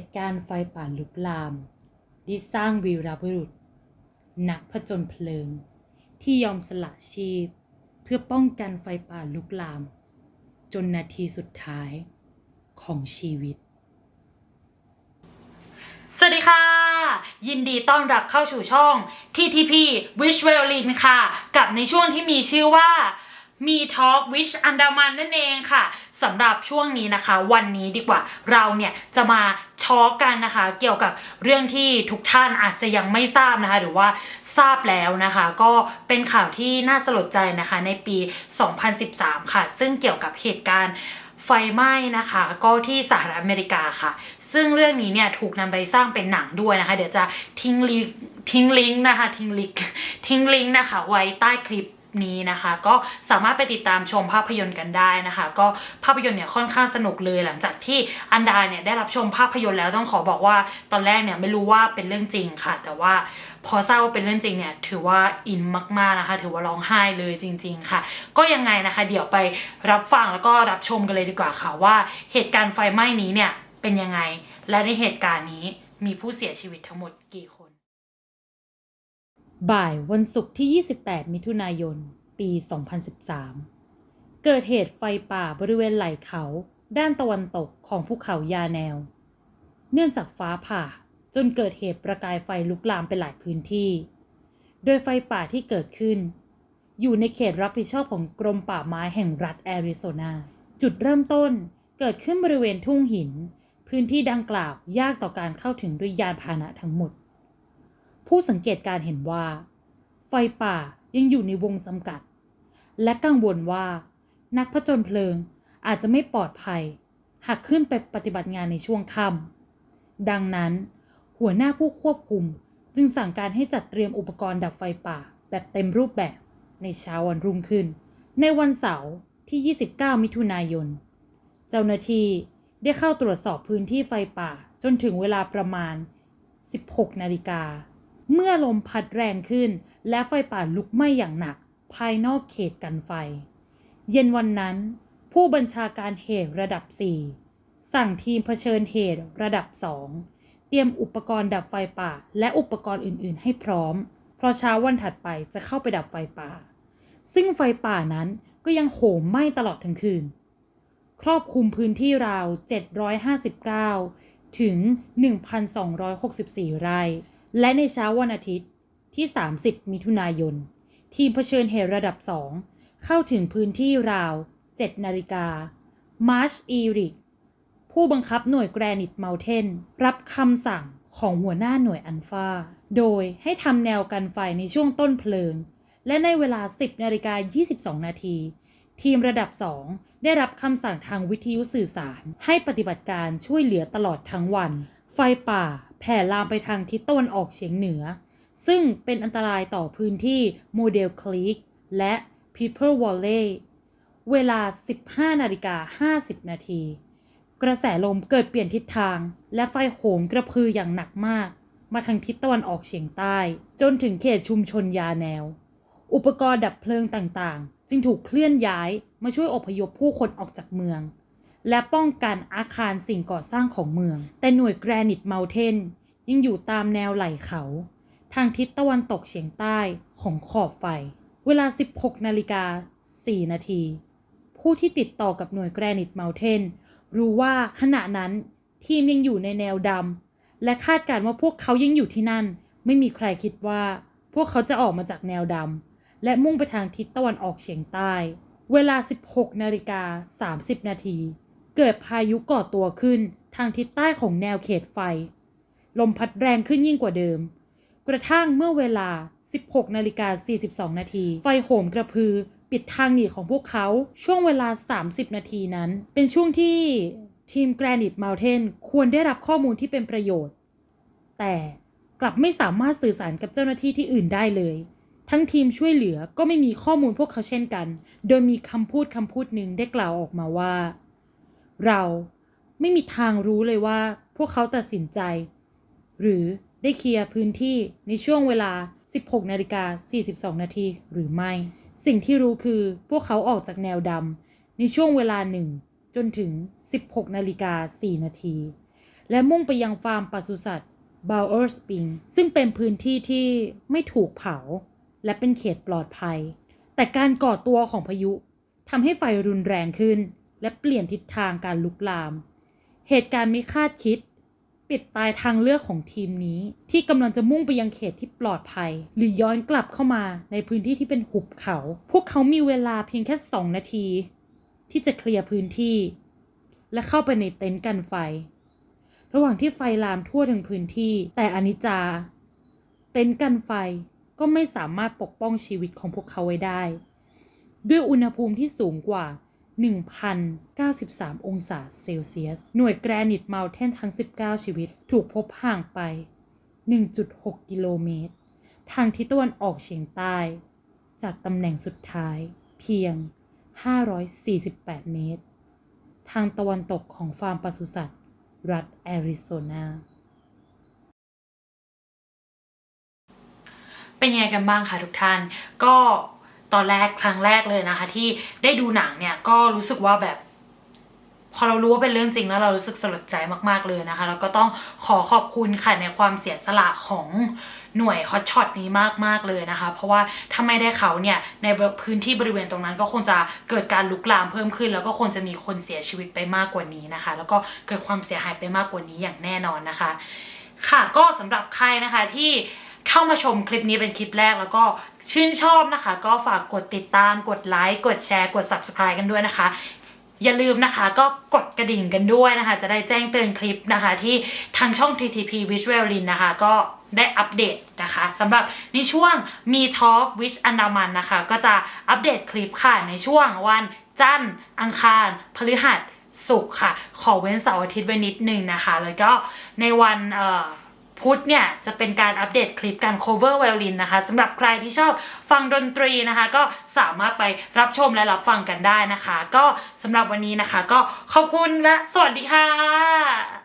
ตุการณ์ไฟป่าลุกลามได้สร้างวีรบุรุษ นักผจญเพลิง ที่ยอมสละชีพ เพื่อป้องกันไฟป่าลุกลาม จนนาทีสุดท้ายของชีวิต สวัสดีค่ะ ยินดีต้อนรับเข้าสู่ช่อง TTP Wish Violin ค่ะ กับในช่วงที่มีชื่อว่า มี Talk Wish อันดามันนั่นเองค่ะสำหรับช่วงนี้นะคะ วันนี้ดีกว่าเราเนี่ยจะมาชอลกันนะคะ เกี่ยวกับเรื่องที่ทุกท่านอาจจะยังไม่ทราบนะคะ หรือว่าทราบแล้วนะคะ ก็เป็นข่าวที่น่าสลดใจนะคะ ในปี 2013 ค่ะ ซึ่งเกี่ยวกับเหตุการณ์ไฟไหม้นะคะ ก็ที่สหรัฐอเมริกาค่ะ ซึ่งเรื่องนี้เนี่ยถูกนำไปสร้างเป็นหนังด้วยนะคะ เดี๋ยวจะทิ้งลิงก์ทิ้งลิงก์นะคะ ทิ้งลิงก์ทิ้งลิงก์นะคะ ไว้ใต้คลิป นี้นะคะ ก็สามารถไปติดตามชมภาพยนตร์กันได้นะคะ ก็ภาพยนตร์เนี่ยค่อนข้างสนุกเลยหลังจากที่อันดาเนี่ยได้รับชมภาพยนตร์แล้วต้องขอบอกว่าตอนแรกเนี่ยไม่รู้ว่าเป็นเรื่องจริงค่ะ แต่ว่าพอทราบว่าเป็นเรื่องจริงเนี่ยถือว่าอินมากๆนะคะ ถือว่าร้องไห้เลยจริง ๆ ค่ะ ก็ยังไงนะคะ เดี๋ยวไปรับฟังแล้วก็รับชมกันเลยดีกว่าค่ะว่าเหตุการณ์ไฟไหม้นี้เนี่ยเป็นยังไงและในเหตุการณ์นี้มีผู้เสียชีวิตทั้งหมดกี่คน บ่ายวันศุกร์ที่ 28 มิถุนายน ปี 2013 เกิดเหตุไฟป่าบริเวณไหล่เขา ด้านตะวันตกของภูเขายาแนว เนื่องจากฟ้าผ่าจนเกิดเหตุประกายไฟลุกลามไปหลายพื้นที่ โดยไฟป่าที่เกิดขึ้น อยู่ในเขตรับผิดชอบของกรมป่าไม้แห่งรัฐแอริโซนา จุดเริ่มต้นเกิดขึ้นบริเวณทุ่งหิน พื้นที่ดังกล่าวยากต่อการเข้าถึงด้วยยานพาหนะทั้งหมด ผู้สังเกตการเห็นว่า ไฟป่ายังอยู่ในวงจำกัด และกังวลว่า นักผจญเพลิงอาจจะไม่ปลอดภัย หากขึ้นไปปฏิบัติงานในช่วงค่ำดังนั้น หัวหน้าผู้ควบคุมจึงสั่งการให้จัดเตรียมอุปกรณ์ดับไฟป่าแบบเต็มรูปแบบในเช้าวันรุ่งขึ้น ในวันเสาร์ที่ 29 มิถุนายน เจ้าหน้าที่ได้เข้าตรวจสอบพื้นที่ไฟป่าจนถึงเวลาประมาณ 16 นาฬิกา เมื่อลมพัดแรงขึ้น และไฟป่าลุกไหม้อย่างหนัก ภายนอกเขตกันไฟ เย็นวันนั้น ผู้บัญชาการเหตุระดับ 4 สั่งทีมเผชิญเหตุระดับ 2 เตรียมอุปกรณ์ดับไฟป่า และอุปกรณ์อื่น ๆ ให้พร้อม เพราะเช้าวันถัดไปจะเข้าไปดับไฟป่า ซึ่งไฟป่านั้นก็ยังโหมไหม้ตลอดทั้งคืน ครอบคลุมพื้นที่ราว 759 ถึง 1,264 ไร่ และในเช้าวันอาทิตย์ที่ 30 มิถุนายน ทีมเผชิญเหตุระดับ 2 เข้าถึงพื้นที่ราว 7 นาฬิกา มาร์ช อีริก ผู้บังคับหน่วยแกรนิตเมลเทน รับคำสั่งของหัวหน้าหน่วยอัลฟา โดยให้ทำแนวกันไฟในช่วงต้นเพลิง และในเวลา 10 นาฬิกา 22 นาที ทีมระดับ 2 ได้รับคำสั่งทางวิทยุสื่อสาร ให้ปฏิบัติการช่วยเหลือตลอดทั้งวัน ไฟป่า แผ่ลามไปทางทิศตะวันออกเฉียงเหนือ ซึ่งเป็นอันตรายต่อพื้นที่โมเดลคลีกและ People Valley เวลา 15นาฬิกา50 นาที กระแสลมเกิดเปลี่ยนทิศทาง และไฟโหมกระพืออย่างหนักมาก มาทางทิศตะวันออกเฉียงใต้ จนถึงเขตชุมชนยาแนว อุปกรณ์ดับเพลิงต่างๆ จึงถูกเคลื่อนย้ายมาช่วยอพยพผู้คนออกจากเมือง และป้องกันอาคารสิ่งก่อสร้างของเมือง แต่หน่วยแกรนิตเมลเทนยังอยู่ตามแนวไหล่เขา ทางทิศตะวันตกเฉียงใต้ของขอบไฟ เวลา 16นาฬิกา4นาที ผู้ที่ติดต่อกับหน่วยแกรนิตเมลเทนรู้ว่าขณะนั้นทีมยังอยู่ในแนวดำและคาดการณ์ว่าพวกเขายังอยู่ที่นั่น ไม่มีใครคิดว่า พวกเขาจะออกมาจากแนวดำและมุ่งไปทางทิศตะวันออกเฉียงใต้ เวลา 16นาฬิกา30นาที เกิดพายุก่อตัวขึ้นทางทิศใต้ของแนวเขตไฟ ลมพัดแรงขึ้นยิ่งกว่าเดิม กระทั่งเมื่อเวลา 16นาฬิกา42 นาที ไฟโหมกระพือปิดทางหนีของพวกเขาช่วงเวลา 30 นาทีนั้น เป็นช่วงที่ทีม Granite Mountain ควรได้รับข้อมูลที่เป็นประโยชน์ แต่กลับไม่สามารถสื่อสารกับเจ้าหน้าที่ที่อื่นได้เลย ทั้งทีมช่วยเหลือก็ไม่มีข้อมูลพวกเขาเช่นกัน โดยมีคำพูดคำพูดหนึ่งได้กล่าวออกมาว่า เราไม่มีทางรู้เลยว่าพวกเขาตัดสินใจ หรือได้เคลียร์พื้นที่ในช่วงเวลา 16นาฬิกา42 นาทีหรือไม่ สิ่งที่รู้คือพวกเขาออกจากแนวดำในช่วงเวลาหนึ่งจนถึง 16นาฬิกา4นาที และมุ่งไปยังฟาร์มปศุสัตว์บาวเออร์สปริงซึ่งเป็นพื้นที่ที่ไม่ถูกเผา และเป็นเขตปลอดภัย แต่การก่อตัวของพายุทำให้ไฟรุนแรงขึ้น และเปลี่ยนทิศทางการลุกลาม เหตุการณ์ไม่คาดคิด ปิดตายทางเลือกของทีมนี้ ที่กำลังจะมุ่งไปยังเขตที่ปลอดภัย หรือย้อนกลับเข้ามาในพื้นที่ที่เป็นหุบเขา พวกเขามีเวลาเพียงแค่สองนาที ที่จะเคลียร์พื้นที่ และเข้าไปในเต็นท์กันไฟ ระหว่างที่ไฟลามทั่วถึงพื้นที่ แต่อนิจจาเต็นท์กันไฟก็ไม่สามารถปกป้องชีวิตของพวกเขาไว้ได้ ด้วยอุณหภูมิที่สูงกว่า 1,093 องศาเซลเซียส หน่วยแกรนิตเมลเทนทั้ง 19 ชีวิต ถูกพบห่างไป 1.6 กิโลเมตร ทางทิศตะวันออกเฉียงใต้ จากตำแหน่งสุดท้าย เพียง 548 เมตร ทางตะวันตกของฟาร์มปศุสัตว์ รัฐแอริโซนาเป็นยังไงกันบ้างคะทุกท่าน ก็ ตอนแรกครั้งแรกเลยนะคะ ที่ได้ดูหนังเนี่ยก็รู้สึกว่าแบบพอเรารู้ว่าเป็นเรื่องจริงแล้วเรารู้สึกสลดใจมากๆเลยนะคะ แล้วก็ต้องขอขอบคุณค่ะในความเสียสละของหน่วยฮอตช็อตนี้มากๆเลยนะคะ เพราะว่าถ้าไม่ได้เขาเนี่ยในพื้นที่บริเวณตรงนั้นก็คงจะเกิดการลุกลามเพิ่มขึ้น แล้วก็คงจะมีคนเสียชีวิตไปมากกว่านี้นะคะ แล้วก็เกิดความเสียหายไปมากกว่านี้อย่างแน่นอนนะคะ ค่ะก็สำหรับใครนะคะที่ เข้ามาชมคลิปนี้เป็นคลิปแรกแล้วก็ชื่นชอบนะคะ ก็ฝากกดติดตาม กดไลค์ กดแชร์ กด subscribe กันด้วยนะคะ อย่าลืมนะคะก็กดกระดิ่งกันด้วยนะคะ จะได้แจ้งเตือนคลิปนะคะ ที่ทางช่อง TTP Visual Lin นะคะ ก็ได้อัปเดตนะคะสำหรับในช่วงมี Talk Wish อันดามันนะคะ ก็จะอัปเดตคลิปค่ะในช่วงวันจันทร์อังคาร พฤหัสศุกร์ค่ะ ขอเว้นเสาร์อาทิตย์ไว้นิดนึงนะคะ แล้วก็ในวันเอ่อ พุธเนี่ยจะเป็นการอัปเดตคลิปการ cover violin นะคะสำหรับใครที่ชอบฟังดนตรีนะคะ ก็สามารถไปรับชมและรับฟังกันได้นะคะ ก็สำหรับวันนี้นะคะ ก็ขอบคุณและสวัสดีค่ะ